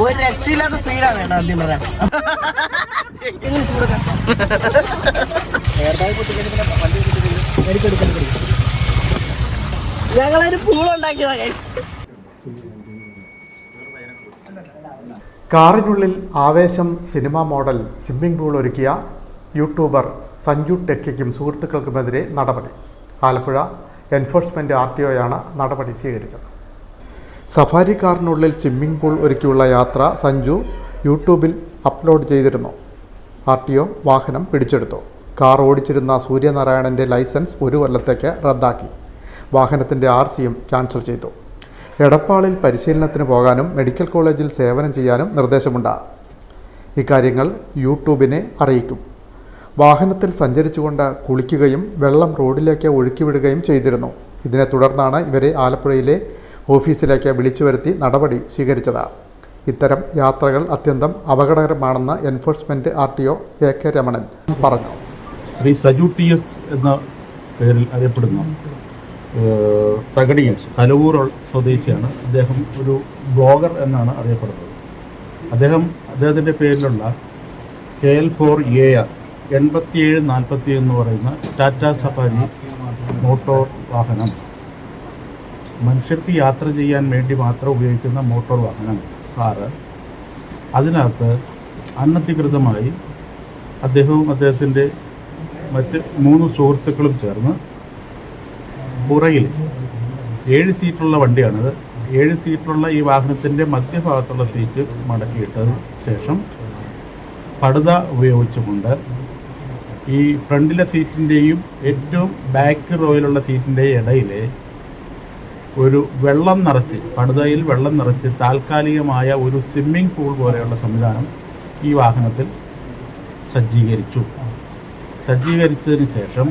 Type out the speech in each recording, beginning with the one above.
ഒരു രക്ഷയില്ലാത്ത ഫീലാണ് കേട്ടോ ആദ്യം ചൂടൊക്കെ ഞങ്ങളൊരു പൂളുണ്ടാക്കിയതാ. കാറിനുള്ളിൽ Aavesham cinema model swimming pool ഒരുക്കിയ യൂട്യൂബർ സഞ്ജു ടെക്കയ്ക്കും സുഹൃത്തുക്കൾക്കുമെതിരെ നടപടി. ആലപ്പുഴ എൻഫോഴ്സ്മെന്റ് ആർ ടി ഒയാണ് നടപടി സ്വീകരിച്ചത്. സഫാരി കാറിനുള്ളിൽ സ്വിമ്മിംഗ് പൂൾ ഒരുക്കിയുള്ള യാത്ര സഞ്ജു യൂട്യൂബിൽ അപ്ലോഡ് ചെയ്തിരുന്നു. ആർ ടി ഒ വാഹനം പിടിച്ചെടുത്തു. കാർ ഓടിച്ചിരുന്ന സൂര്യനാരായണന്റെ ലൈസൻസ് ഒരു കൊല്ലത്തേക്ക് റദ്ദാക്കി. വാഹനത്തിന്റെ ആർ സിയും ക്യാൻസൽ ചെയ്തു. എടപ്പാളിൽ പരിശീലനത്തിന് പോകാനും മെഡിക്കൽ കോളേജിൽ സേവനം ചെയ്യാനും നിർദ്ദേശമുണ്ട്. ഇക്കാര്യങ്ങൾ യൂട്യൂബിനെ അറിയിക്കും. വാഹനത്തിൽ സഞ്ചരിച്ചുകൊണ്ട് കുളിക്കുകയും വെള്ളം റോഡിലേക്ക് ഒഴുക്കിവിടുകയും ചെയ്തിരുന്നു. ഇതിനെ തുടർന്നാണ് ഇവരെ ആലപ്പുഴയിലെ ഓഫീസിലേക്ക് വിളിച്ചു വരുത്തി നടപടി സ്വീകരിച്ചത്. ഇത്തരം യാത്രകൾ അത്യന്തം അപകടകരമാണെന്ന് enforcement R T O A K Ramanan പറഞ്ഞു. ശ്രീ സജു ടി എസ് എന്ന പേരിൽ അറിയപ്പെടുന്ന തകടിയൻ കലവൂർ സ്വദേശിയാണ്. അദ്ദേഹം ഒരു ബ്ലോഗർ എന്നാണ് അറിയപ്പെടുന്നത്. അദ്ദേഹം അദ്ദേഹത്തിന്റെ പേരിലുള്ള K L four A R എൺപത്തിയേഴ് നാൽപ്പത്തി എന്ന് പറയുന്ന ടാറ്റ സഫാരി മോട്ടോർ വാഹനം. മനുഷ്യർക്ക് യാത്ര ചെയ്യാൻ വേണ്ടി മാത്രം ഉപയോഗിക്കുന്ന മോട്ടോർ വാഹനം കാറ് അതിനകത്ത് അനധികൃതമായി അദ്ദേഹവും അദ്ദേഹത്തിന്റെ മറ്റ് മൂന്ന് സുഹൃത്തുക്കളും ചേർന്ന് പുറകിൽ ഏഴ് സീറ്റുള്ള വണ്ടിയാണിത്. ഏഴ് സീറ്റുള്ള ഈ വാഹനത്തിന്റെ മധ്യഭാഗത്തുള്ള സീറ്റ് മടക്കിയിട്ടതിന് ശേഷം പടുത ഉപയോഗിച്ചുകൊണ്ട് ഈ ഫ്രണ്ടിലെ സീറ്റിന്റെയും ഏറ്റവും ബാക്ക് റോയിലുള്ള സീറ്റിന്റെയും ഇടയിൽ ഒരു വെള്ളം നിറച്ച് പടുതയിൽ വെള്ളം നിറച്ച് താൽക്കാലികമായ ഒരു സ്വിമ്മിംഗ് പൂൾ പോലെയുള്ള സംവിധാനം ഈ വാഹനത്തിൽ സജ്ജീകരിച്ചു. സജ്ജീകരിച്ചതിന് ശേഷം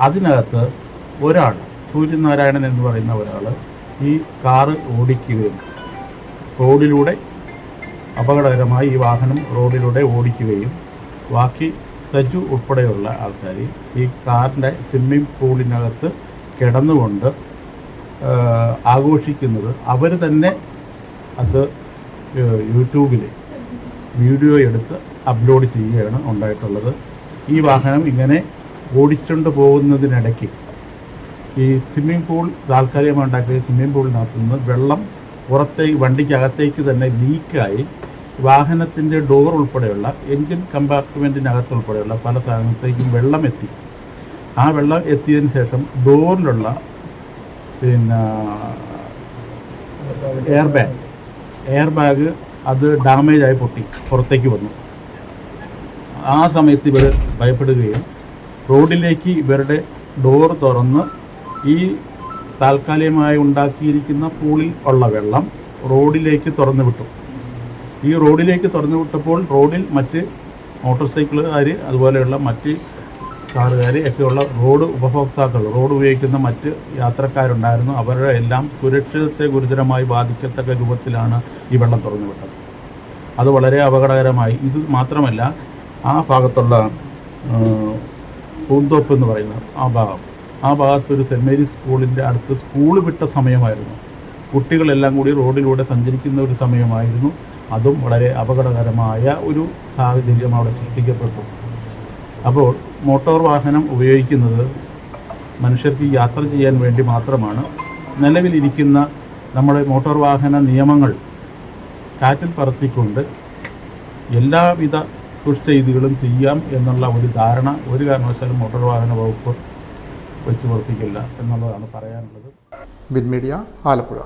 അതിനകത്ത് ഒരാൾ സൂര്യനാരായണൻ എന്ന് പറയുന്ന ഒരാൾ ഈ കാറ് ഓടിക്കുകയും റോഡിലൂടെ അപകടകരമായി ഈ വാഹനം റോഡിലൂടെ ഓടിക്കുകയും ബാക്കി സജു ഉൾപ്പെടെയുള്ള ആൾക്കാർ ഈ കാറിന്റെ സ്വിമ്മിംഗ് പൂളിനകത്ത് കിടന്നുകൊണ്ട് ആഘോഷിക്കുന്നത് അവർ തന്നെ അത് യൂട്യൂബിൽ വീഡിയോ എടുത്ത് അപ്ലോഡ് ചെയ്യുകയാണ് ഉണ്ടായിട്ടുള്ളത്. ഈ വാഹനം ഇങ്ങനെ ഓടിച്ചുകൊണ്ട് പോകുന്നതിനിടയ്ക്ക് ഈ സ്വിമ്മിംഗ് പൂൾ താൽക്കാലികമായി ഉണ്ടാക്കിയ സ്വിമ്മിംഗ് പൂളിനകത്ത് നിന്ന് വെള്ളം പുറത്തേക്ക് വണ്ടിക്കകത്തേക്ക് തന്നെ ലീക്കായി വാഹനത്തിന്റെ ഡോർ ഉൾപ്പെടെയുള്ള എൻജിൻ കമ്പാർട്ട്മെന്റിനകത്ത് ഉൾപ്പെടെയുള്ള പല സാധനത്തേക്കും വെള്ളം എത്തി ആ വെള്ളം എത്തിയതിന് ശേഷം ഡോറിലുള്ള പിന്നെ എയർ ബാഗ് എയർ ബാഗ് അത് ഡാമേജായി പൊട്ടി പുറത്തേക്ക് വന്നു. ആ സമയത്ത് ഇവർ ഭയപ്പെടുകയും റോഡിലേക്ക് ഇവരുടെ ഡോർ തുറന്ന് ഈ താൽക്കാലികമായി ഉണ്ടാക്കിയിരിക്കുന്ന പൂളിൽ ഉള്ള വെള്ളം റോഡിലേക്ക് തുറന്നു വിട്ടു. ഈ റോഡിലേക്ക് തുറന്നു വിട്ടപ്പോൾ റോഡിൽ മറ്റ് മോട്ടോർ സൈക്കിളുകാർ അതുപോലെയുള്ള മറ്റ് കാറുകാർ ഒക്കെയുള്ള റോഡ് ഉപഭോക്താക്കൾ റോഡ് ഉപയോഗിക്കുന്ന മറ്റ് യാത്രക്കാരുണ്ടായിരുന്നു. അവരുടെ എല്ലാം സുരക്ഷിതത്തെ ഗുരുതരമായി ബാധിക്കത്തക്ക രൂപത്തിലാണ് ഈ വെള്ളം തുറന്നു വിട്ടത്. അത് വളരെ അപകടകരമായി. ഇത് മാത്രമല്ല ആ ഭാഗത്തുള്ള പൂന്തോപ്പ് എന്ന് പറയുന്ന ആ ഭാഗം. ആ ഭാഗത്ത് ഒരു സെന്റ് മേരീസ് സ്കൂളിന്റെ അടുത്ത് സ്കൂൾ വിട്ട സമയമായിരുന്നു. കുട്ടികളെല്ലാം കൂടി റോഡിലൂടെ സഞ്ചരിക്കുന്ന ഒരു സമയമായിരുന്നു. അതും വളരെ അപകടകരമായ ഒരു സാഹചര്യം അവിടെ സൃഷ്ടിക്കപ്പെട്ടു. അപ്പോൾ മോട്ടോർ വാഹനം ഉപയോഗിക്കുന്നത് മനുഷ്യർക്ക് യാത്ര ചെയ്യാൻ വേണ്ടി മാത്രമാണ്. നിലവിലിരിക്കുന്ന നമ്മുടെ മോട്ടോർ വാഹന നിയമങ്ങൾ കാറ്റിൽ പറത്തിക്കൊണ്ട് എല്ലാവിധ ദുഷ്ചെയ്തികളും ചെയ്യാം എന്നുള്ള ഒരു ധാരണ ഒരു കാരണവശാലും മോട്ടോർ വാഹന വകുപ്പ് വെച്ച് വർത്തിക്കില്ല എന്നുള്ളതാണ് പറയാനുള്ളത്. Win media Alappuzha